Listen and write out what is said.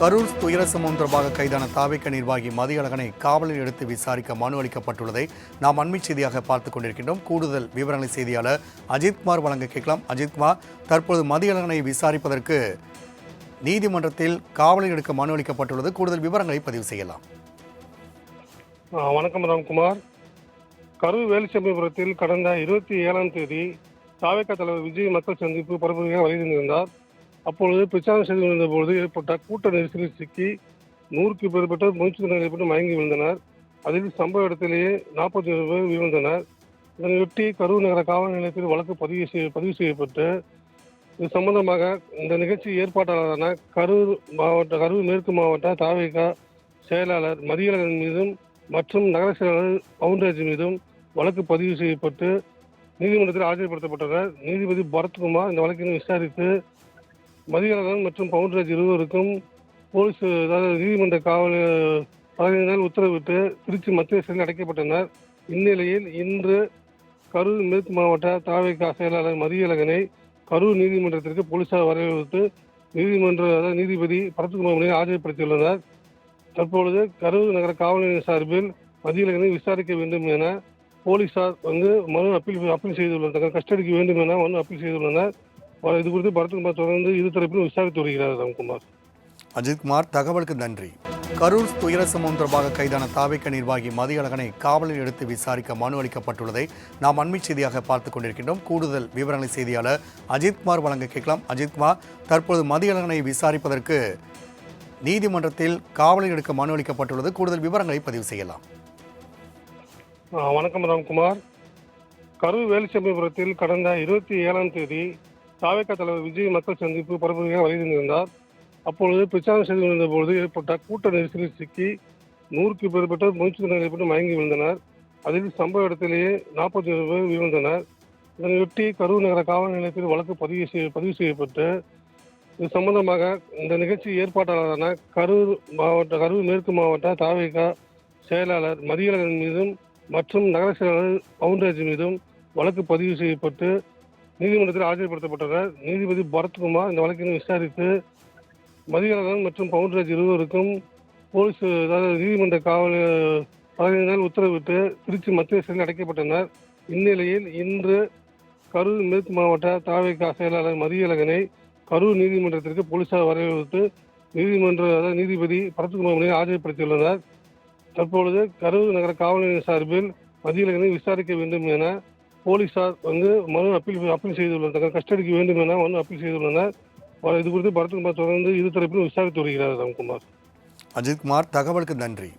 கரூர் துயர சம்பவம் தொடர்பாக கைதான தாவிக்க நிர்வாகி மதியழகனை காவலில் எடுத்து விசாரிக்க மனு அளிக்கப்பட்டுள்ளதை நாம் அண்மை செய்தியாக பார்த்துக் கொண்டிருக்கின்றோம். கூடுதல் விவரங்களை செய்தியாளர் அஜித்குமார் வழங்க கேட்கலாம். அஜித்குமார் தற்போது மதியழகனை விசாரிப்பதற்கு நீதிமன்றத்தில் காவலில் எடுக்க மனு அளிக்கப்பட்டுள்ளது. கூடுதல் விவரங்களை பதிவு செய்யலாம். வணக்கம் ராம்குமார் கரூர் வேலுச்செம்மைபுரத்தில் கடந்த இருபத்தி ஏழாம் தேதி தாவேக்கா தலைவர் விஜய் மக்கள் சந்திப்பு பரப்புரையாக வருகின்றிருந்தார் அப்பொழுது பிரச்சாரம் செய்து கொண்டிருந்தபொழுது ஏற்பட்ட கூட்ட நெரிசலில் சிக்கி நூறுக்கு மேற்பட்ட மூச்சு திணறல் ஏற்பட்டு மயங்கி விழுந்தனர். அதில் சம்பவ இடத்திலேயே நாற்பத்தி ஏழு பேர் உயிரிழந்தனர். இதனையொட்டி கரூர் நகர காவல் நிலையத்தில் வழக்கு பதிவு செய்ய பதிவு செய்யப்பட்டு இது சம்பந்தமாக இந்த நிகழ்ச்சி ஏற்பாட்டாளரான கரூர் மாவட்ட கரூர் மேற்கு மாவட்ட தாவேகா செயலாளர் மதியழகன் மீதும் மற்றும் நகர செயலாளர் பவுண்டராஜ் மீதும் வழக்கு பதிவு செய்யப்பட்டு நீதிமன்றத்தில் ஆஜர்படுத்தப்பட்டனர். நீதிபதி பரத்குமார் இந்த வழக்கினை விசாரித்து மதியழகன் மற்றும் பவுண்டராஜ் இருவருக்கும் போலீஸ் அதாவது நீதிமன்ற காவல் பதவியினால் உத்தரவிட்டு திருச்சி மத்திய சிறையில் அடைக்கப்பட்டனர். இந்நிலையில் இன்று கரூர் மேற்கு மாவட்ட தாவேகா செயலாளர் மதியழகனை கரூர் நீதிமன்றத்திற்கு போலீசார் வரவேற்று நீதிமன்ற அதாவது நீதிபதி பரத்குமார் முறையில் ஆஜர்படுத்தியுள்ளனர். தற்பொழுது கரூர் நகர காவல் நிலைய சார்பில் மதியழகனை விசாரிக்க வேண்டும் என போலீசார் வந்து மனு அப்பீல் அப்பீல் செய்துள்ளனர். கஸ்டடிக்கு வேண்டும் என மனு அப்பீல் செய்துள்ளனர். இது குறித்து பரத்குமார் தொடர்ந்து இரு தரப்பிலும் விசாரித்து வருகிறார் ராம்குமார் அஜித்குமார் தகவலுக்கு நன்றி. கரூர் துயர சம்பவம் தொடர்பாக கைதான தாவிக்க நிர்வாகி மதியழகனை காவலில் எடுத்து விசாரிக்க மனு அளிக்கப்பட்டுள்ளதை நாம் அண்மை செய்தியாக பார்த்துக் கொண்டிருக்கின்றோம். கூடுதல் விவரங்களை செய்தியாளர் அஜித்குமார் வழங்க கேட்கலாம். அஜித்குமார் தற்போது மதியழகனை விசாரிப்பதற்கு நீதிமன்றத்தில் காவலில் எடுக்க மனு அளிக்கப்பட்டுள்ளது. கூடுதல் விவரங்களை பதிவு செய்யலாம். வணக்கம் ராம்குமார் கரூர் வேலுச்செம்மைபுரத்தில் கடந்த இருபத்தி ஏழாம் தேதி தாவேக்கா தலைவர் விஜய் மக்கள் சந்திப்பு பரப்புரையாக வருகின்றிருந்தார் அப்பொழுது பிரச்சாரம் செய்து கொண்டிருந்த பொழுது ஏற்பட்ட கூட்ட நெரிசலில் சிக்கி நூறுக்கு மேற்பட்ட மூச்சு திணறல் ஏற்பட்டு மயங்கி விழுந்தனர். அதில் சம்பவ இடத்திலேயே நாற்பத்தி ஏழு பேர் உயிரிழந்தனர் இதனையொட்டி கரூர் நகர காவல் நிலையத்தில் வழக்கு பதிவு செய்ய பதிவு செய்யப்பட்டு இது சம்பந்தமாக இந்த நிகழ்ச்சி ஏற்பாட்டாளரான கரூர் மாவட்ட கரூர் மேற்கு மாவட்ட தாவேகா செயலாளர் மதியழகன் மீதும் மற்றும் நகர செயலாளர் பவுன்ராஜ் மீதும் வழக்கு பதிவு செய்யப்பட்டு நீதிமன்றத்தில் ஆஜர்படுத்தப்பட்டனர் நீதிபதி பரத்குமார் இந்த வழக்கினை விசாரித்து மதியழகன் மற்றும் பவுன்ராஜ் இருவருக்கும் போலீஸ் அதாவது நீதிமன்ற காவல் பதவியினால் உத்தரவிட்டு திருச்சி மத்திய சிறையில் அடைக்கப்பட்டனர். இந்நிலையில் இன்று கரூர் மேற்கு மாவட்ட தாவேகா செயலாளர் மதியழகனை கரூர் நீதிமன்றத்திற்கு போலீசார் வரவேற்று நீதிமன்ற அதாவது நீதிபதி பரத்குமார் முறையில் ஆஜர்படுத்தியுள்ளனர். தற்பொழுது கரூர் நகர காவல் நிலைய சார்பில் மதியழகனை விசாரிக்க வேண்டும் என போலீஸார் வந்து மனு அப்பீல் அப்பீல் செய்துள்ளனர். கஸ்டடிக்கு வேண்டும் என மனு அப்பீல் செய்துள்ளனர். இது குறித்து பரத்குமார் தொடர்ந்து இரு தரப்பிலும் விசாரித்து வருகிறார் ராம்குமார் அஜித்குமார் தகவலுக்கு நன்றி.